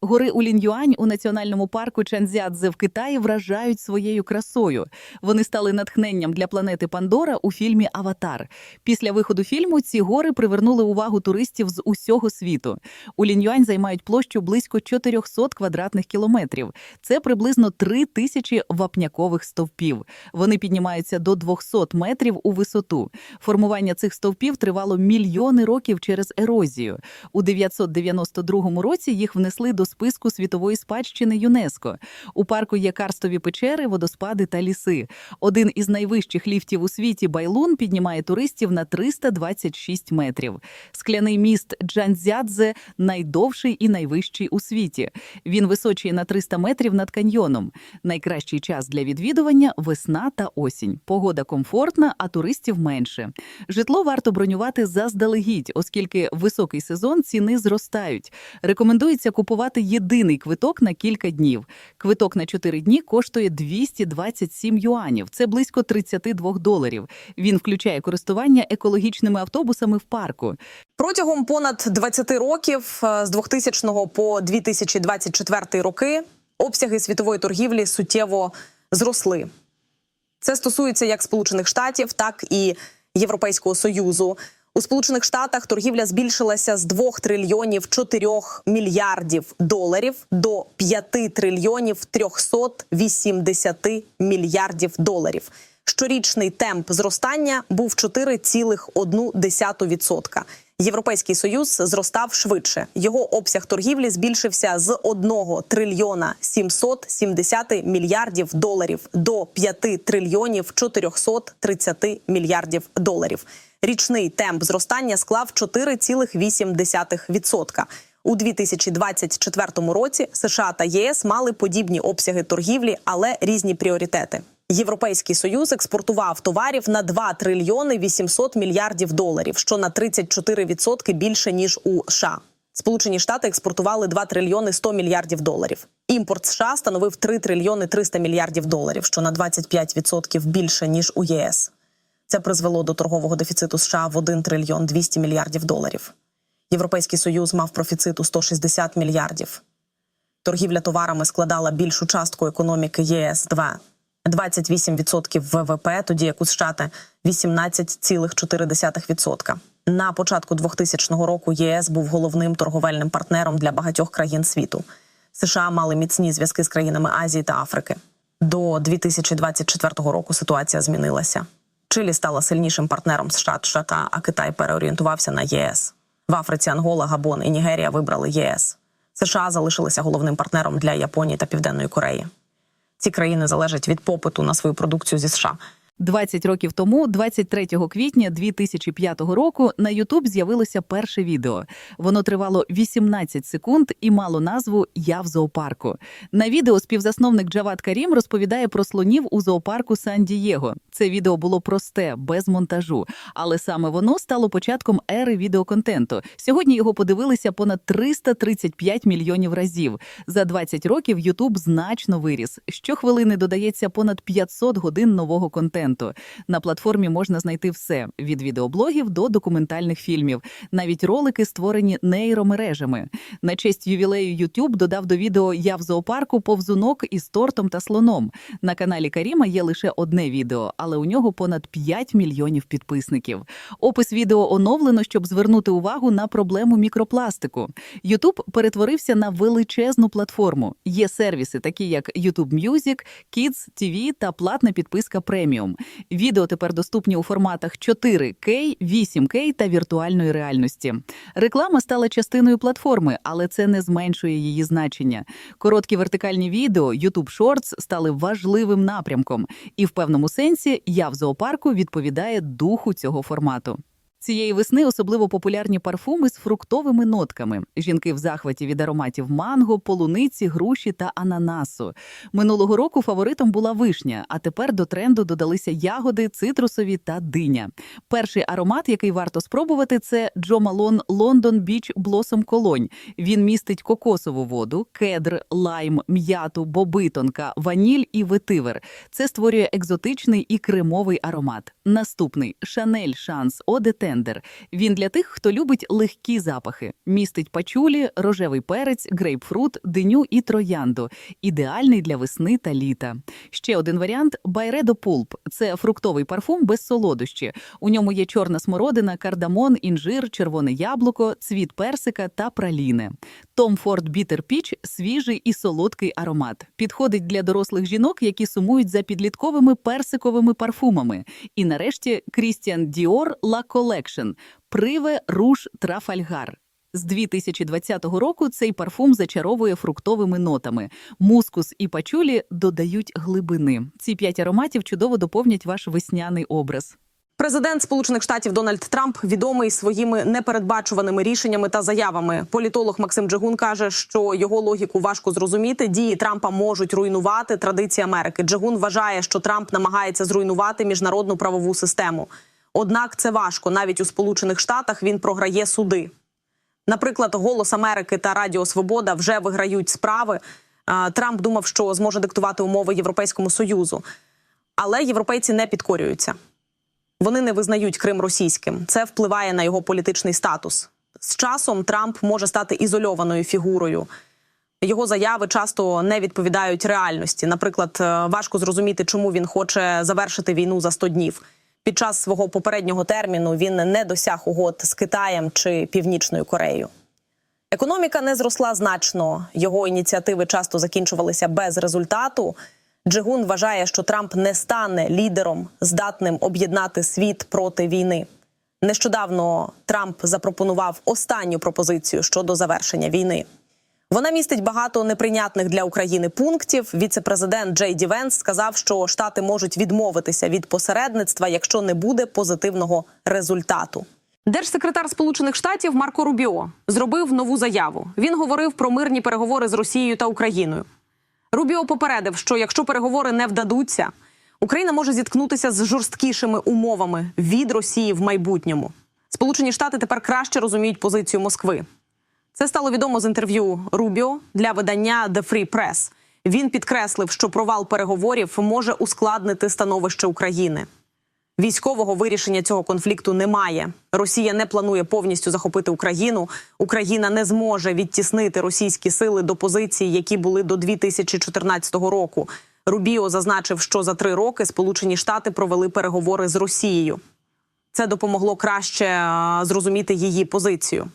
Гори Улінь-Юань у національному парку Чанцзядзе в Китаї вражають своєю красою. Вони стали натхненням для планети Пандора у фільмі Аватар. Після виходу фільму ці гори привернули увагу туристів з усього світу. Улінь-Юань займають площу близько 400 квадратних кілометрів. Це приблизно 3 тисячі вапнякових стовпів. Вони піднімаються до 200 метрів у висоту. Формування цих стовпів тривало мільйони років через ерозію. У 992 році їх внесли до списку світової спадщини ЮНЕСКО. У парку є карстові печери, водоспади та ліси. Один із найвищих ліфтів у світі Байлун піднімає туристів на 326 метрів. Скляний міст Джанцзядзе найдовший і найвищий у світі. Він височує на 300 метрів над каньйоном. Найкращий час для відвідування весна та осінь. Погода комфортна, а туристів менше. Житло варто бронювати заздалегідь, оскільки високий сезон ціни зростають. Рекомендується купувати єдиний квиток на кілька днів. Квиток на 4 дні коштує 227 юанів. Це близько 32 доларів. Він включає користування екологічними автобусами в парку. Протягом понад 20 років е, з 2000 по 2024 роки обсяги світової торгівлі суттєво зросли. Це стосується як Сполучених Штатів, так і Європейського Союзу. У Сполучених Штатах торгівля збільшилася з 2 трильйонів 4 мільярдів доларів до 5 трильйонів 380 мільярдів доларів. Щорічний темп зростання був 4,1%. Європейський союз зростав швидше. Його обсяг торгівлі збільшився з 1 трильйона 770 мільярдів доларів до 5 трильйонів 430 мільярдів доларів. Річний темп зростання склав 4,8%. У 2024 році США та єС мали подібні обсяги торгівлі, але різні пріоритети. Європейський союз експортував товарів на 2 трильйони 800 мільярдів доларів, що на 34% більше ніж у США. Сполучені Штати експортували 2 трильйони 100 мільярдів доларів. Імпорт США становив 3 трильйони 300 мільярдів доларів, що на 25% більше ніж у ЄС. Це призвело до торгового дефіциту США в 1 трильйон 200 мільярдів доларів. Європейський союз мав профіцит у 160 мільярдів. Торгівля товарами складала більшу частку економіки ЄС 2 28% ВВП, тоді як у США 18,4%. На початку 2000 року ЄС був головним торговельним партнером для багатьох країн світу. США мали міцні зв'язки з країнами Азії та Африки. До 2024 року ситуація змінилася. Чилі стала сильнішим партнером США США, а Китай переорієнтувався на ЄС. В Африці Ангола, Габон і Нігерія вибрали ЄС. США залишилися головним партнером для Японії та Південної Кореї. Ці країни залежать від попиту на свою продукцію зі США. 20 років тому, 23 квітня 2005 року, на YouTube з'явилося перше відео. Воно тривало 18 секунд і мало назву Я в зоопарку. На відео співзасновник Джават Карім розповідає про слонів у зоопарку Сан-Дієго. Це відео було просте, без монтажу, але саме воно стало початком ери відеоконтенту. Сьогодні його подивилися понад 335 мільйонів разів. За 20 років YouTube значно виріс. Щохвилини додається понад 500 годин нового контенту. На платформі можна знайти все від відеоблогів до документальних фільмів. Навіть ролики створені нейромережами. На честь ювілею YouTube додав до відео Я в зоопарку повзунок із тортом та слоном. На каналі Каріма є лише одне відео, але у нього понад 5 мільйонів підписників. Опис відео оновлено, щоб звернути увагу на проблему мікропластику. YouTube перетворився на величезну платформу. Є сервіси, такі як YouTube Music, Kids TV та платна підписка преміум. Відео тепер доступні у форматах 4К, 8К та віртуальної реальності. Реклама стала частиною платформи, але це не зменшує її значення. Короткі вертикальні відео, YouTube Shorts стали важливим напрямком, і в певному сенсі я в зоопарку відповідає духу цього формату. Цієї весни особливо популярні парфуми з фруктовими нотками. Жінки в захваті від ароматів манго, полуниці, груші та ананасу. Минулого року фаворитом була вишня, а тепер до тренду додалися ягоди, цитрусові та диня. Перший аромат, який варто спробувати, це Джо Малон Лондон Біч Блосом Колонь. Він містить кокосову воду, кедр, лайм, м'яту, бобитонка, ваніль і ветивер. Це створює екзотичний і кремовий аромат. Наступний Шанель Шанс Одете тендер. Він для тих, хто любить легкі запахи. Містить пачулі, рожевий перець, грейпфрут, диню і троянду. Ідеальний для весни та літа. Ще один варіант Байредо Пулп. Це фруктовий парфум без солодощі. У ньому є чорна смородина, кардамон, інжир, червоне яблуко, цвіт персика та праліни. Tom Ford Bitter Peach – свіжий і солодкий аромат. Підходить для дорослих жінок, які сумують за підлітковими персиковими парфумами. І нарешті Christian Dior La Collection – Приве Руж Трафальгар. З 2020 року цей парфум зачаровує фруктовими нотами. Мускус і пачулі додають глибини. Ці п'ять ароматів чудово доповнять ваш весняний образ. Президент Сполучених Штатів Дональд Трамп відомий своїми непередбачуваними рішеннями та заявами. Політолог Максим Джигун каже, що його логіку важко зрозуміти. Дії Трампа можуть руйнувати традиції Америки. Джигун вважає, що Трамп намагається зруйнувати міжнародну правову систему. Однак це важко. Навіть у Сполучених Штатах він програє суди. Наприклад, Голос Америки та Радіо Свобода вже виграють справи. Трамп думав, що зможе диктувати умови Європейському союзу, але європейці не підкорюються. Вони не визнають Крим російським. Це впливає на його політичний статус. З часом Трамп може стати ізольованою фігурою. Його заяви часто не відповідають реальності. Наприклад, е, важко зрозуміти, чому він хоче завершити війну за 100 днів. Під час свого попереднього терміну він не досяг угод з Китаєм чи Північною Кореєю. Економіка не зросла значно. Його ініціативи часто закінчувалися без результату. Джигун вважає, що Трамп не стане лідером, здатним об'єднати світ проти війни. Нещодавно Трамп запропонував останню пропозицію щодо завершення війни. Вона містить багато неприйнятних для України пунктів. Віце-президент Джей Ді Венс сказав, що штати можуть відмовитися від посередництва, якщо не буде позитивного результату. Держсекретар Сполучених Штатів Марко Рубіо зробив нову заяву. Він говорив про мирні переговори з Росією та Україною. Рубіо попередив, що якщо переговори не вдадуться, Україна може зіткнутися з жорсткішими умовами від Росії в майбутньому. Сполучені Штати тепер краще розуміють позицію Москви. Це стало відомо з інтерв'ю Рубіо для видання The Free Press. Він підкреслив, що провал переговорів може ускладнити становище України. Військового вирішення цього конфлікту немає. Росія не планує повністю захопити Україну. Україна не зможе відтіснити російські сили до позицій, які були до 2014 року. Рубіо зазначив, що за три роки Сполучені Штати провели переговори з Росією. Це допомогло краще зрозуміти її позицію.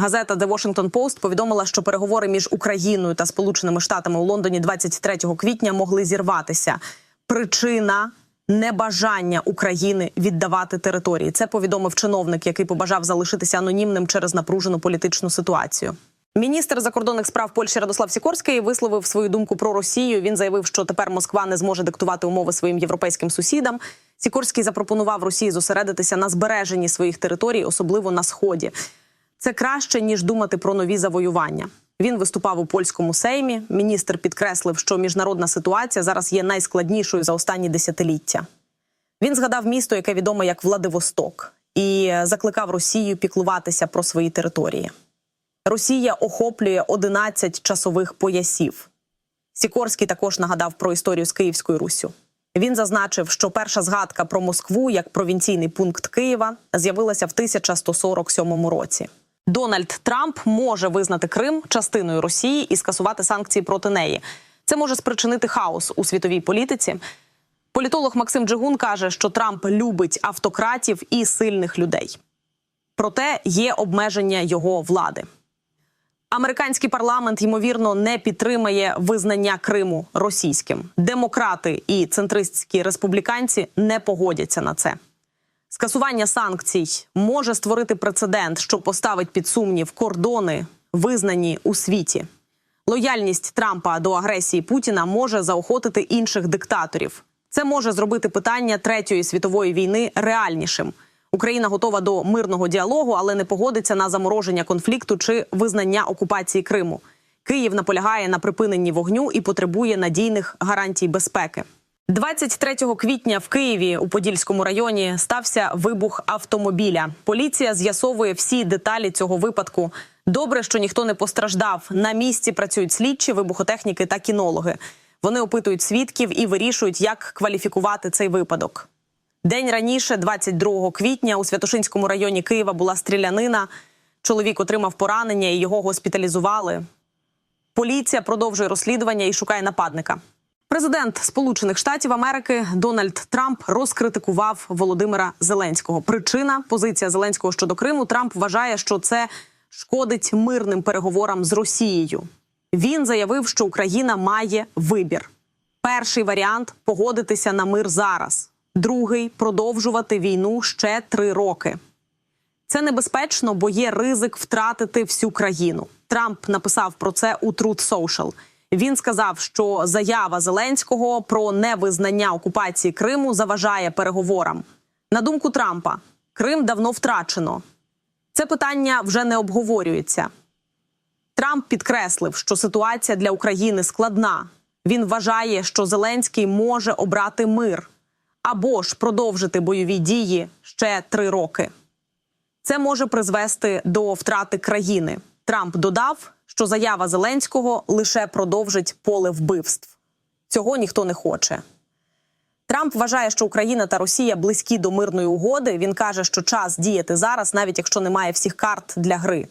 Газета The Washington Post повідомила, що переговори між Україною та Сполученими Штатами у Лондоні 23 квітня могли зірватися. Причина небажання України віддавати території. Це повідомив чиновник, який побажав залишитися анонімним через напружену політичну ситуацію. Міністр закордонних справ Польщі Радослав Сікорський висловив свою думку про Росію. Він заявив, що тепер Москва не зможе диктувати умови своїм європейським сусідам. Сікорський запропонував Росії зосередитися на збереженні своїх територій, особливо на сході. Це краще ніж думати про нові завоювання. Він виступав у польському сеймі. Міністр підкреслив, що міжнародна ситуація зараз є найскладнішою за останні десятиліття. Він згадав місто, яке відоме як Владивосток, і закликав Росію піклуватися про свої території. Росія охоплює 11 часових поясів. Сікорський також нагадав про історію з Київською Руссю. Він зазначив, що перша згадка про Москву як провінційний пункт Києва з'явилася в 1147 році. Дональд Трамп може визнати Крим частиною Росії і скасувати санкції проти неї. Це може спричинити хаос у світовій політиці. Політолог Максим Джигун каже, що Трамп любить автократів і сильних людей. Проте є обмеження його влади. Американський парламент ймовірно не підтримає визнання Криму російським. Демократи і центристські республіканці не погодяться на це. Скасування санкцій може створити прецедент, що поставить під сумнів кордони, визнані у світі. Лояльність Трампа до агресії Путіна може заохотити інших диктаторів. Це може зробити питання третьої світової війни реальнішим. Україна готова до мирного діалогу, але не погодиться на замороження конфлікту чи визнання окупації Криму. Київ наполягає на припиненні вогню і потребує надійних гарантій безпеки. 23 квітня в Києві у Подільському районі стався вибух автомобіля. Поліція з'ясовує всі деталі цього випадку. Добре, що ніхто не постраждав. На місці працюють слідчі, вибухотехніки та кінологи. Вони опитують свідків і вирішують, як кваліфікувати цей випадок. День раніше, 22 квітня, у Святошинському районі Києва була стрілянина. Чоловік отримав поранення і його госпіталізували. Поліція продовжує розслідування і шукає нападника. Президент Сполучених Штатів Америки Дональд Трамп розкритикував Володимира Зеленського. Причина позиція Зеленського щодо Криму. Трамп вважає, що це шкодить мирним переговорам з Росією. Він заявив, що Україна має вибір. Перший варіант погодитися на мир зараз. Другий продовжувати війну ще три роки. Це небезпечно, бо є ризик втратити всю країну. Трамп написав про це у Truth Social. Він сказав, що заява Зеленського про невизнання окупації Криму заважає переговорам. На думку Трампа, Крим давно втрачено. Це питання вже не обговорюється. Трамп підкреслив, що ситуація для України складна. Він вважає, що Зеленський може обрати мир або ж продовжити бойові дії ще три роки. Це може призвести до втрати країни. Трамп додав, що заява Зеленського лише продовжить поле вбивств. Цього ніхто не хоче. Трамп вважає, що Україна та Росія близькі до мирної угоди. Він каже, що час діяти зараз, навіть якщо немає всіх карт для гри.